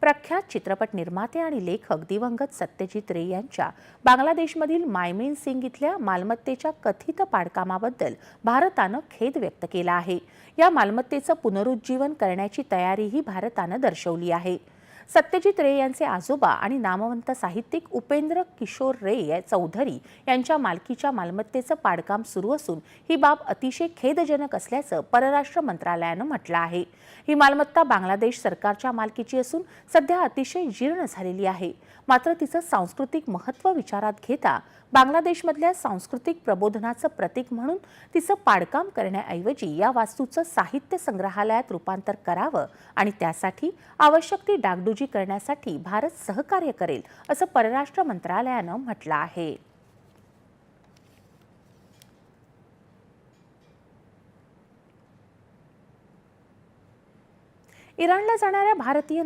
प्रख्यात चित्रपट निर्माते आणि लेखक दिवंगत सत्यजित रे यांच्या बांगलादेशमधील मायमेन सिंग इथल्या मालमत्तेच्या कथित पाडकामाबद्दल भारतानं खेद व्यक्त केला आहे. या मालमत्तेचं पुनरुज्जीवन करण्याची तयारीही भारतानं दर्शवली आहे. सत्यजित रे यांचे आजोबा आणि नामवंत साहित्यिक उपेंद्र किशोर रे चौधरी यांच्या मालकीच्या मालमत्तेचं पाडकाम सुरू असून ही बाब अतिशय खेदजनक असल्याचं परराष्ट्र मंत्रालयानं म्हटलं आहे. ही मालमत्ता बांगलादेश सरकारच्या मालकीची असून सध्या अतिशय जीर्ण झालेली आहे. मात्र तिचं सांस्कृतिक महत्त्व विचारात घेता बांगलादेशमधल्या सांस्कृतिक प्रबोधनाचं प्रतीक म्हणून तिचं पाडकाम करण्याऐवजी या वास्तूचं साहित्य संग्रहालयात रूपांतर करावं आणि त्यासाठी आवश्यक ती डागडुजी करण्यासाठी भारत सहकार्य करेल असं परराष्ट्र मंत्रालयानं म्हटलं आहे. इराणला जाणाऱ्या भारतीय